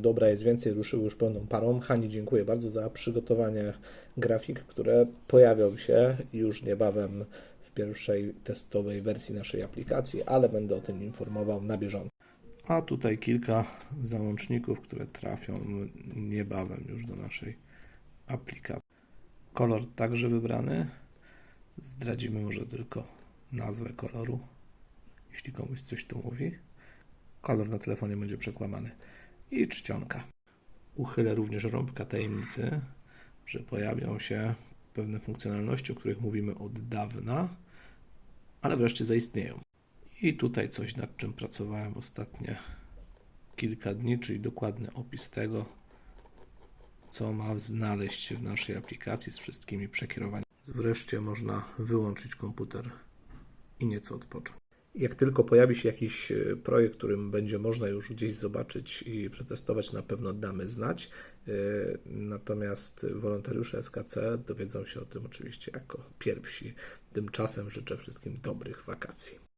Dobra jest więcej, ruszyły już pełną parą. Hani, dziękuję bardzo za przygotowanie grafik, które pojawią się już niebawem w pierwszej testowej wersji naszej aplikacji, ale będę o tym informował na bieżąco. A tutaj kilka załączników, które trafią niebawem już do naszej aplikacji. Kolor także wybrany. Zdradzimy może tylko nazwę koloru, jeśli komuś coś tu mówi. Kolor na telefonie będzie przekłamany. I czcionka. Uchylę również rąbka tajemnicy, że pojawią się pewne funkcjonalności, o których mówimy od dawna, ale wreszcie zaistnieją. I tutaj coś, nad czym pracowałem ostatnie kilka dni, czyli dokładny opis tego, co ma znaleźć się w naszej aplikacji z wszystkimi przekierowaniami. Wreszcie można wyłączyć komputer i nieco odpocząć. Jak tylko pojawi się jakiś e, projekt, którym będzie można już gdzieś zobaczyć i przetestować, na pewno damy znać. E, Natomiast wolontariusze SKC dowiedzą się o tym oczywiście jako pierwsi. Tymczasem życzę wszystkim dobrych wakacji.